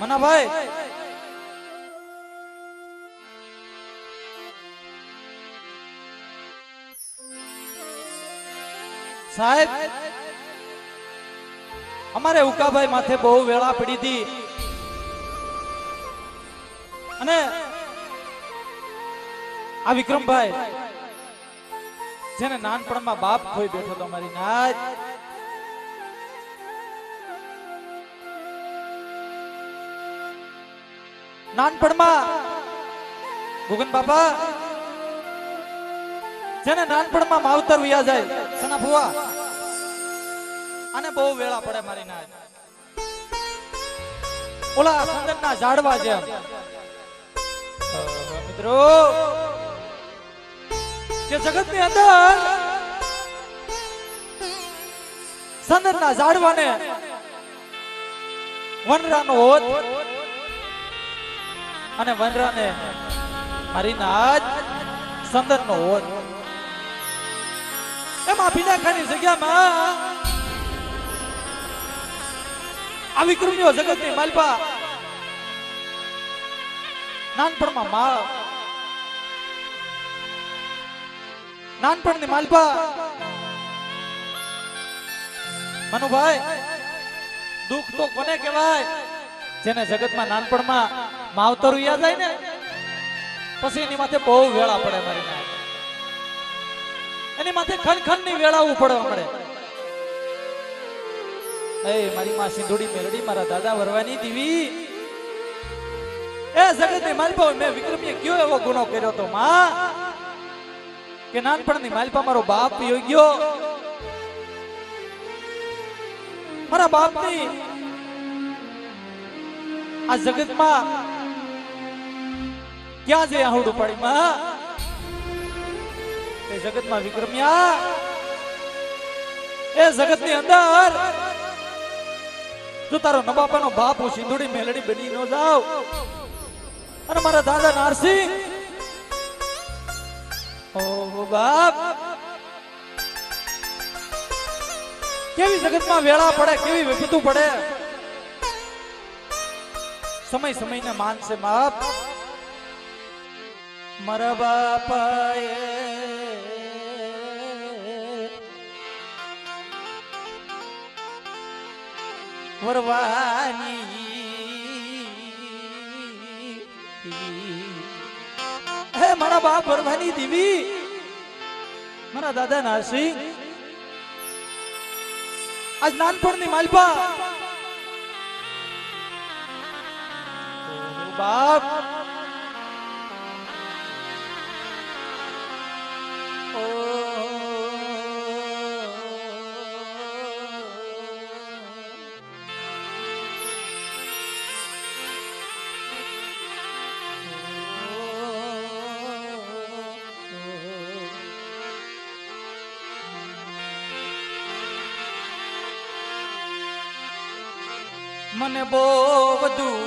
મનાભાઈ સાહેબ અમારે ઉકાભાઈ માથે બહુ વેળા પડી હતી. અને આ વિક્રમભાઈ, જેને નાનપણમાં બાપ ખોઈ બેઠો તો અમારી નાજ નાનપણમાં ગુગન બાપા, જેને નાનપણમાં માવતર વ્યા જાય, સના ફુવા અને બહુ વેળા પડે મારી ના ઓલા સંદનના ઝાડવા જેમ. અ, મિત્રો. કે જગતની અંદર સંદનના ઝાડવાને વનરાનો હોત અને વનરાને મારી નાજ સંદર નો હોત. એમાં ભીનાખાની જગ્યામાં આ જગતની માલપા. નાનપણમાં માળ. નાનપણની માલપા. મનુભાઈ, દુઃખ તો કોને કહેવાય? જેને જગતમાં નાનપણમાં માવતર યાદ જાય ને પછી એની માથે બહુ વેળા પડે મારી એની માથે ખન ખનની વેળાવું પડે. મળે એ, મારી માં સિંધુડી મેલડી, મારા દાદા વરવાની દીવી. એ જગતની માલપા મેં વિક્રમીએ કયો એવો ગુનો કર્યો તો, માં? કે નાનપણની માલપા મારો બાપ પીયો ગયો. મારા બાપની આ જગતમાં ક્યાં જઈ આહુડું પડી, માં? એ જગતમાં વિક્રમ્યા. એ જગતની અંદર જો તારો નબાપાનો બાપ હું સિંધુડી મેલડી બની ન જાવ અને મારા દાદા નારસિંહ. ઓ બાપ. કેવી જગતમાં વેળા પડે, કેવી વિપતું પડે? સમય સમયને માનશે બાપ. મારા બાપાએ વરવાની હે મારા બાપ વરવાની દીવી મારા દાદા નારસિંહ આજ નાનપણની માલપા બાપ મને બહુ બધું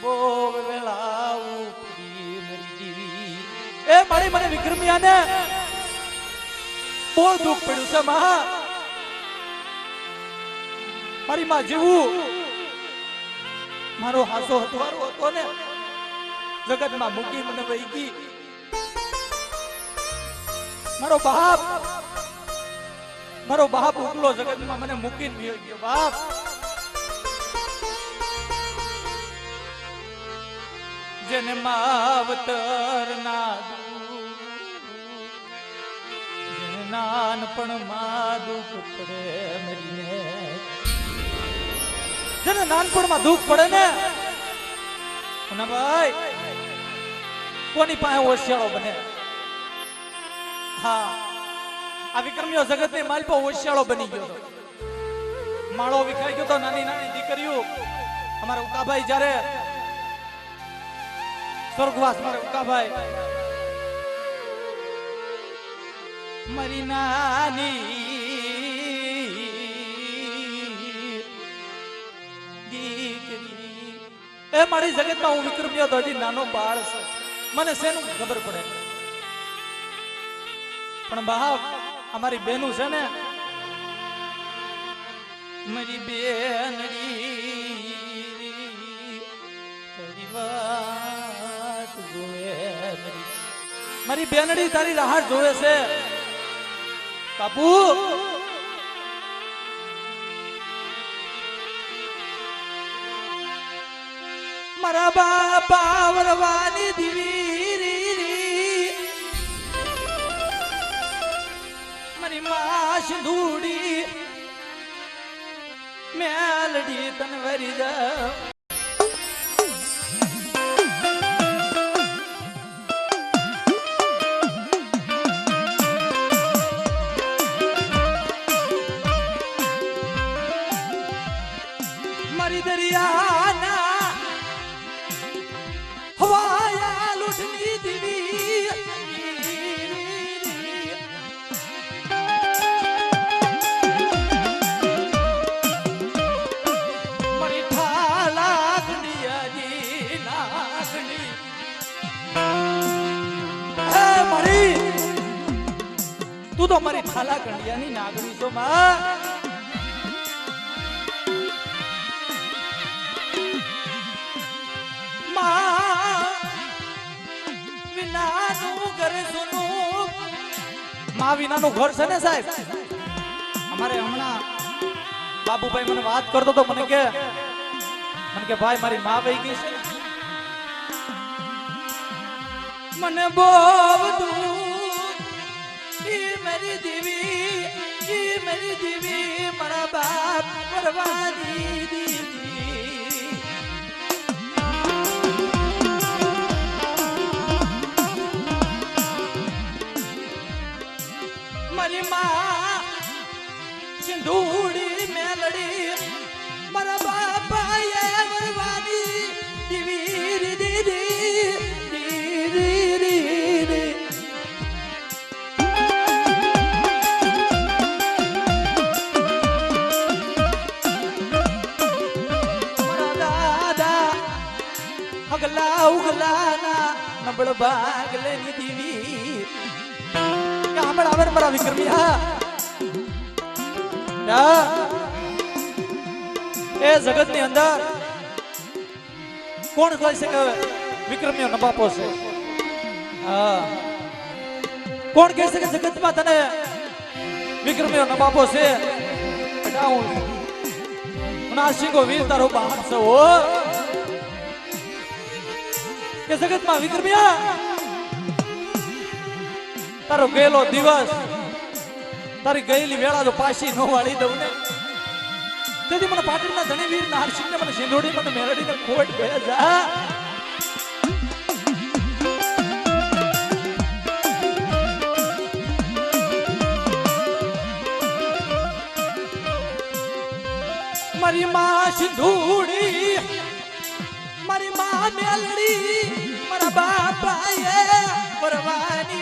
બહુ વેળા ઉપડી મરી મને વિક્રમિયાને બહુ દુઃખ પડ્યું છે માં મારી મારો હાસો હતવારો હતો ને, જગતમાં મૂકી મને વહી ગઈ. મારો બાપ મારો બાપ ઉકલો જગતમાં મને મૂકીને બાપ! જેને માવતર ના નાનપણમાં દુઃખ પડે મરીને જેને નાનપણમાં દુઃખ પડે ને ભાઈ, કોની પાસે હોશિયાળો બને? હા. આ વિક્રમ્યો જગતની માલપો હોશિયાળો બની ગયો હતો. માળો વિખાઈ ગયો હતો નાની નાની દીકરીઓ, અમારા ઉકાભાઈ જ્યારે સ્વર્ગવાસ મારા ઉકાભાઈ મારી નાની એ મારી જગતમાં હું વિક્રમ્યો તો હજી નાનો બાળ છે. મને શેનું ખબર પડે? પણ બા અમારી બેનું છે ને? મારી બેનડી મારી બેનડી તારી રાહત જોવે છે. બાપુ! મારા બાપા વરવાની દીવી માં સિંધુડી મેલડી તન વરી જા તો મારી ઠાલા ગંડિયાની નાગણી છો માં માં વિનાનું ઘર છે ને સાહેબ? અમારે હમણાં બાબુભાઈ મને વાત કરતો તો મને કે ભાઈ મારી મા વહી ગઈ મને બહુ દીવી મારા બાપ પરવાની મારા વિક્રમી એ જગતની અંદર કોણ કહી શકે વિક્રમીઓ નબાપો છે. હા. કોણ કહી શકે જગતમાં તને વિક્રમીઓ નબાપો છે? નાસિંગો વીર તારો બાપ છે, હો. કે જગતમાં વિક્રમીયા તારો ગયેલો દિવસ તારી ગયેલી વેળા જો પાછી નો વાળી દઉં ને. તેથી મને પાટણના ધણી વીર નારસિંહ ને મને સિંધોડી મને મેલડી ને ખોટ બે જા. મારી માં સિંધુડી, મારી માં મેલડી, મારા બાપાએ પરવાની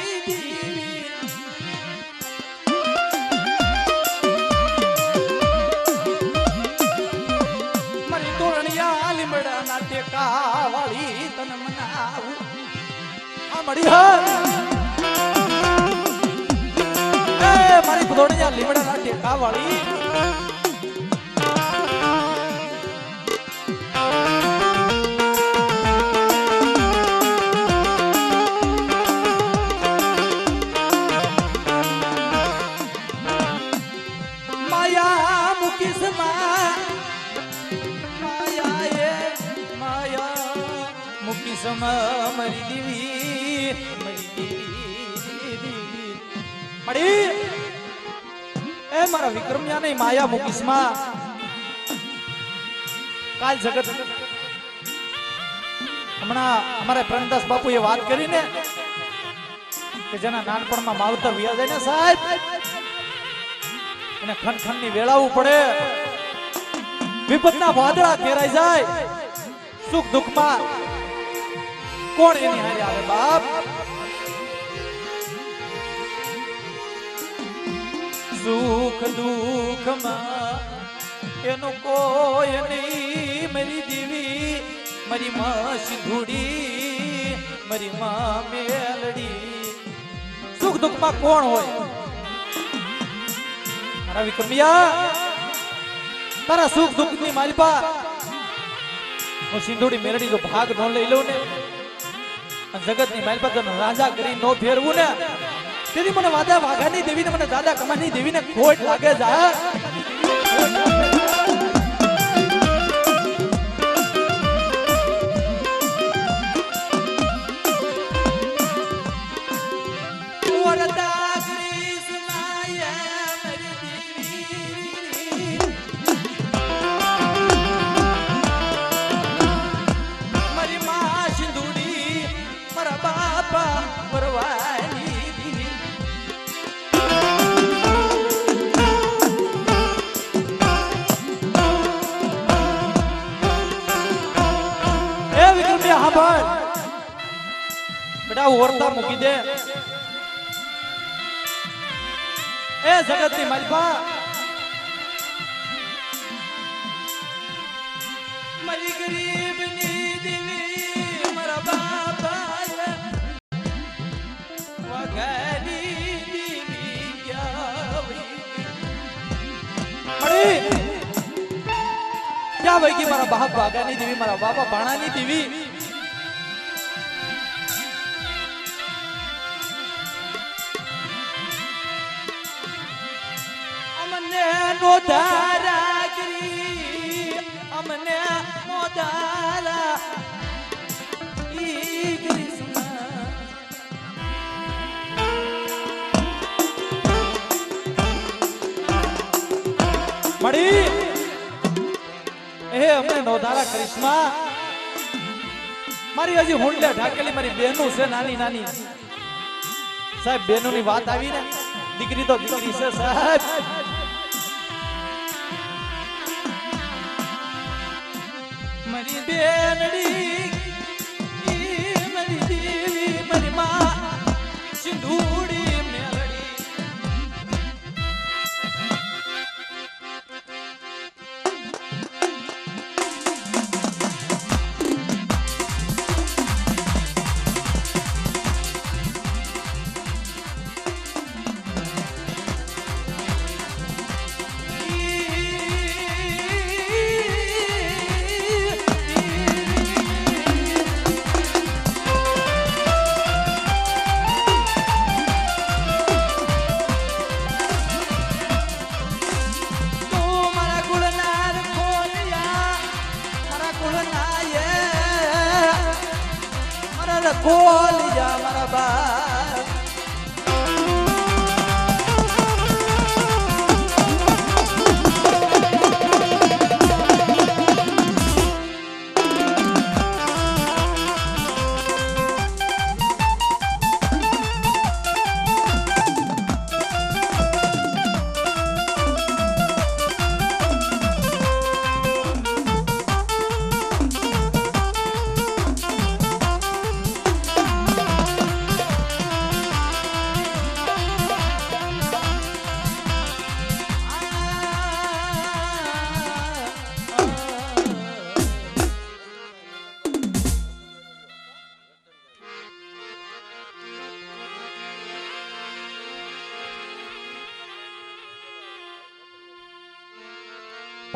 તોરણિયા લીમડા ના ટેકા વાળી તન મનાવું. આ મળી હા. એ મારી તોરણિયા લીમડા ના ટેકા વાળી માં મરી દેવી મળી એ મારા વિક્રમ્યા નહીં માયા મુકીશ કાલ જગત હમણાં અમારે પ્રેમદાસ બાપુએ વાત કરી ને કે જેના નાનપણમાં માવતર વ્યા જાય ને સાહેબ, એને ખનખનની વેળાવું પડે. વિપતના વાદળા ઘેરાઈ જાય. સુખ દુઃખમાં કોણ એની હારે આવે બાપ! સુખ દુઃખમાં એનો કોઈ નહીં. મારી દેવી, મારી માં સિંધુડી, મારી માં મેલડી. સુખ દુઃખમાં કોણ હોય? મારા વિક્રમિયા, તારા સુખ દુઃખની પા હું સિંધુડી મેલડી નો ભાગ ન લઈ લઉં ને. અને જગતની માલિપા તને રાજા કરી નો ફેરવું ને. તેથી મને વાદા વાઘાની દેવીને મને દાદા કમાની દેવીને ખોટ લાગે છે ગઈ મારા બાપ વાગાની દેવી મારા બાપા ભાણાની દેવી અમને નો ધારા નોધારા કરિશ્મા. મારી હજી હુંડલે ઢાકેલી મારી બેનું છે, નાની નાની. સાહેબ બહેનો વાત આવી ને દીકરી તો દીકરી છે, સાહેબ.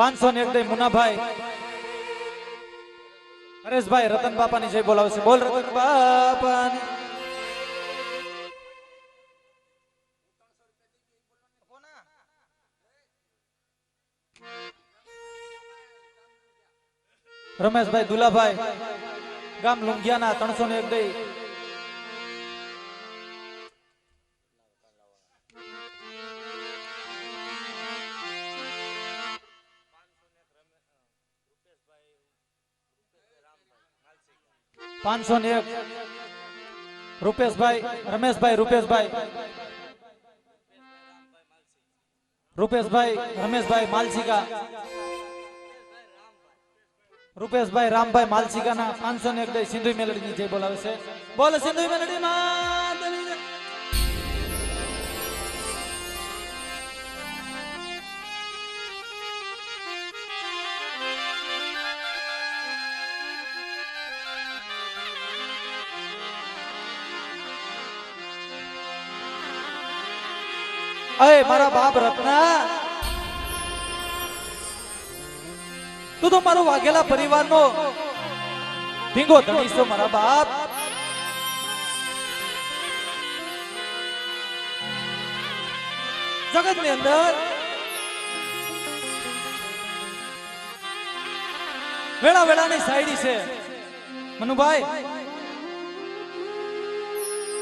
પાંચસો ને એક મુનાભાઈ. નરેશભાઈ રતન બાપાની જય બોલાવશે. બોલ રતન બાપાની. રમેશભાઈ, દુલાભાઈ, ગામ લુંગિયાના ત્રણસો ને એક પાંચસો ને એક. રૂપેશભાઈ, રમેશભાઈ, રૂપેશભાઈ. રૂપેશભાઈ, રમેશભાઈ માલસિકા. રૂપેશભાઈ, રામભાઈ માલસીકાના પાંચસો ને એક સિંધુ મેલડીની જય બોલાવે છે. બોલ સિંધુ મેલડી અય, મારા બાપ રત્ના. તું તો મારો વાઘેલા પરિવારનો ભીંગો ધણીશ તો મારા બાપ. જગતની અંદર વેળા વેળાની સાયડી છે. મનુભાઈ,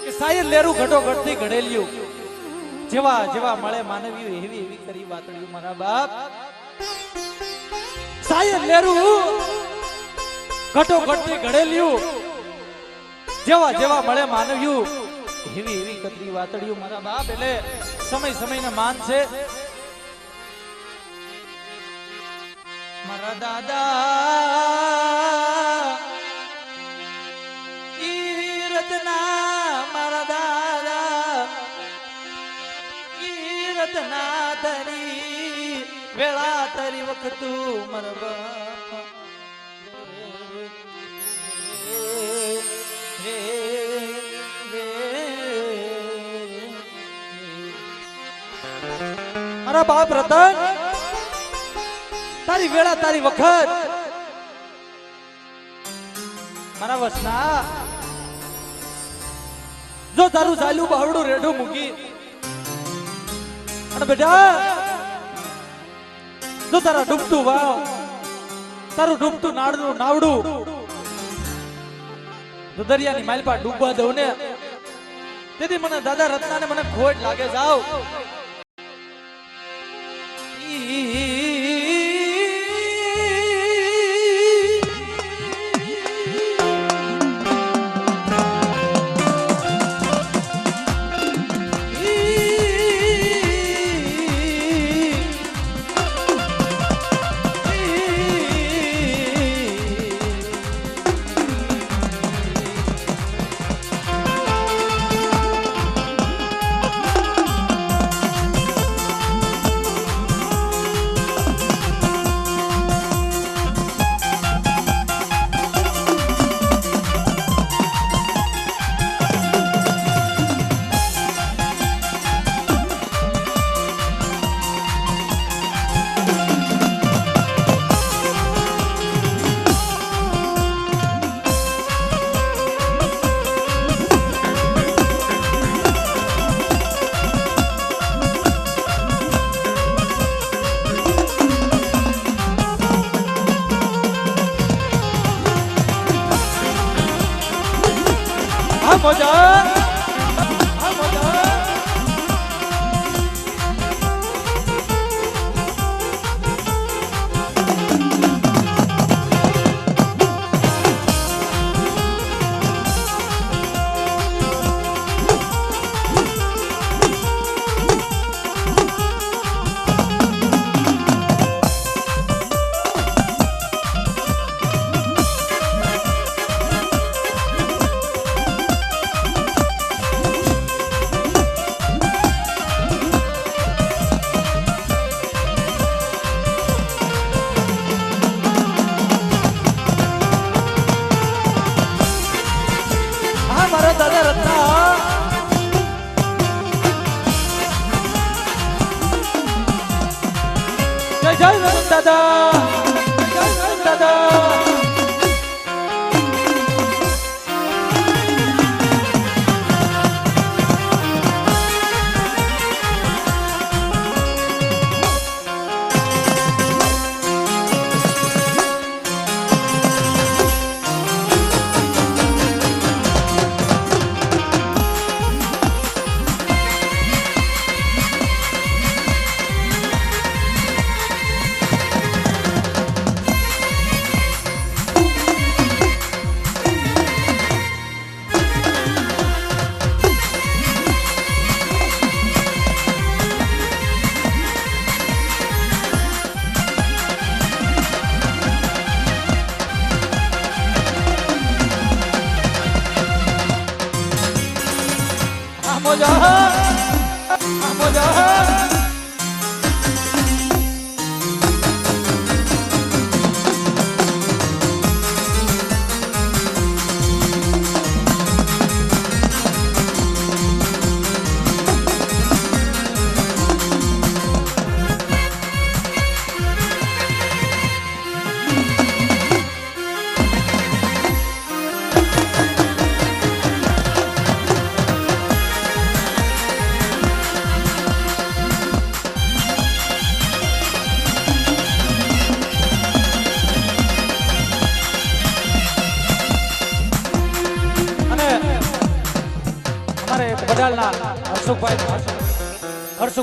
કે સાયર લેરું ઘટો ઘટથી ઘડેલિયું. જેવા જેવા મળે માનવી એવી એવી કરી વાતળ્યું મારા બાપ. સાયર લેરું ઘટો ઘટથી ઘડેલિયું. જેવા જેવા મળે માનવ્યું એવી એવી કતરી વાતળિયું મારા બાપ. એટલે સમય ને માન છે. મારા દાદા વેળા તરી વખતું મારા બાપા રે, રે, રે. મારા બાપ રતન તારી વેળા તારી વખત મારા વસના જો તારું ચાલ્યું બાવડું રેડું મૂકી અને બેટા જો તારા ડૂબતું વાવ. તારું ડૂબતું નાડનું નાવડું. જો દરિયાની માલપા ડૂબવા દઉં ને. તેથી મને દાદા રત્નાને મને ખોટ લાગે જાવ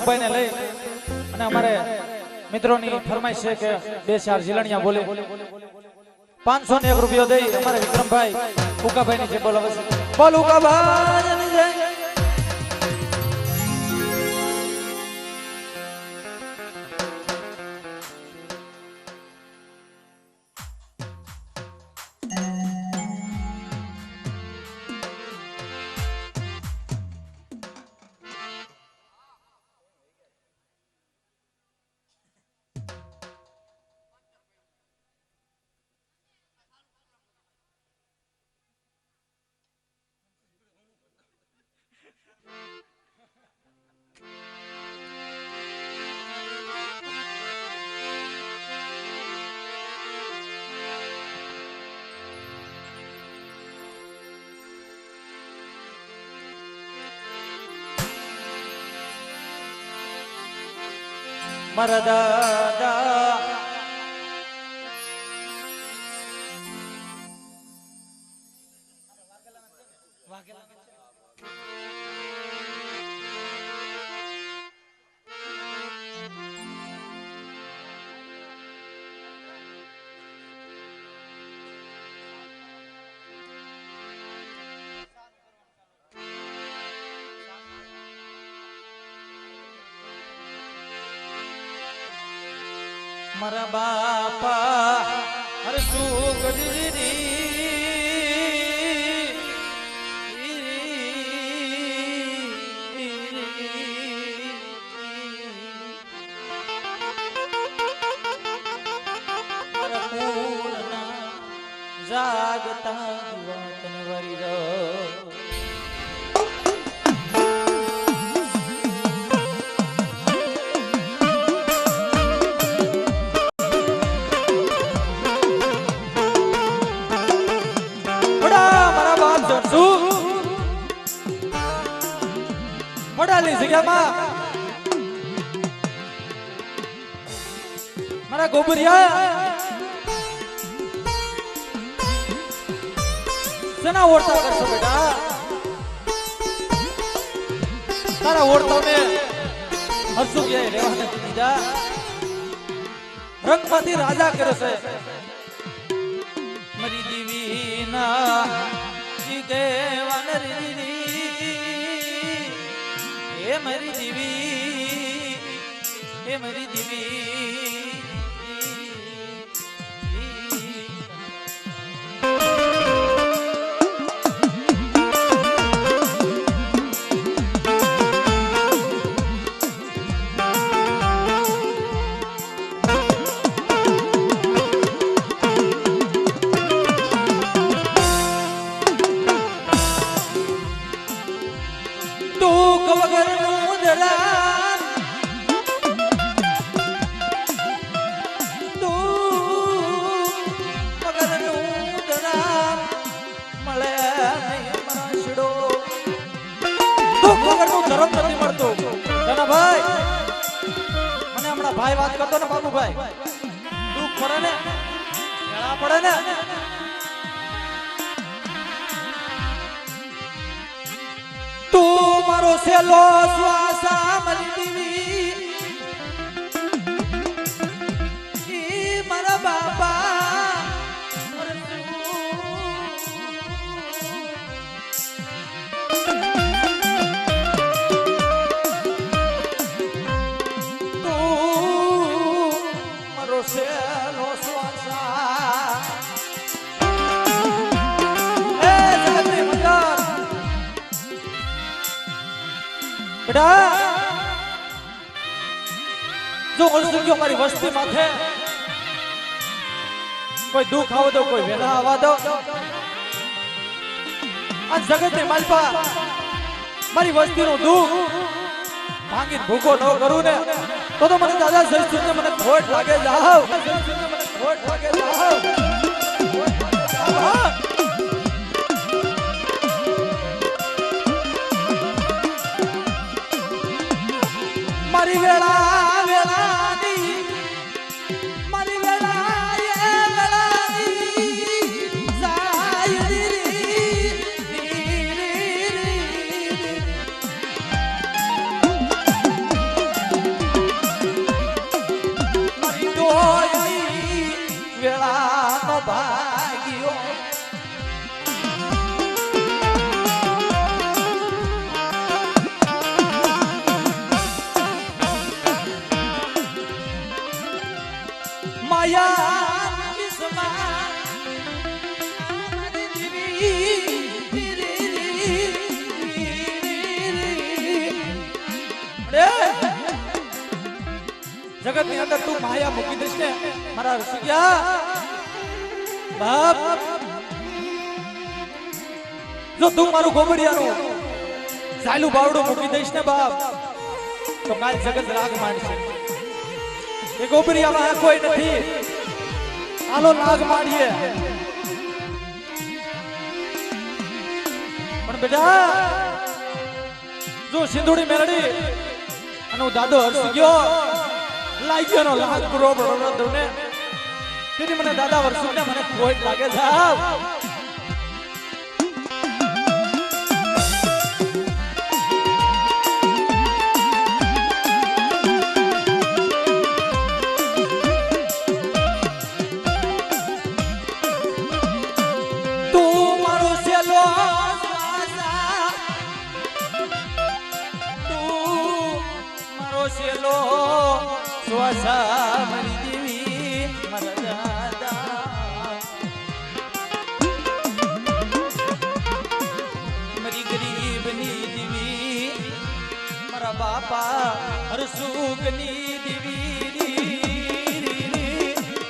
હર્ષુભાઈને લઈ અને અમારે મિત્રોની ફરમાઈશ છે કે બે ચાર જીલણિયા બોલે. પાંચસો ને એક રૂપિયો દઈ અમારે વિક્રમભાઈ ઉકાભાઈ ની જે બોલાવે છે. બોલ ઉકાભાઈ! જય મારા બાપા અરે સુખ જાગતા વડાની જગ્યામાં. મારા ગોબરિયા. શેના ઓળતા કરશો બેટા? તારા ઓળતાને હરસુ ક્યાંય રહેવા નથી દીધા. રંગમાંથી રાજા કરે છે. મરી દીવીના જીગે વાનરી હે મરી દીવી એ મારી દીવી. ભાઈ વાત કરતો ને બાબુભાઈ દુઃખ પડે ને ને તું મારો સેલો શ્વાસા મરી દીવી ઈ મારા બાપા તું મારો સેલો શ્વાસા બેટા. જો અણસુખ્યો મારી વસ્તી માથે કોઈ દુઃખ આવો દો કોઈ વેલા આવવા દો. આ જગત ને માલપા મારી વસ્તી નું દુઃખ ભાંગી ભૂખો ન કરું ને, તો તો મને દાદા જય મને ખોટ લાગે જાવ ખોટ લાગે જાવ મારી વેળા ની અંદર તું માયા મૂકી દઈશ ને મારા રસિયા બાપ. જો તું મારું ગોબડિયાનું ચાલુ બાવડું મૂકી દઈશ ને બાપ, તો કાલ જગત રાગ માંડશે. એ ગોબડિયામાં આ કોઈ નથી. આલો રાગ માંડીએ. પણ બેટા, જો સિંધુડી મેળડી અને હું દાદો હરસી ગયો લાગી ગયો લાગ પૂરો બરોબર ને તેથી મને દાદા વર્ષો મને કોઈ લાગે સાહેબ મારા બાપા હરસુકની દેવી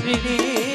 દીવી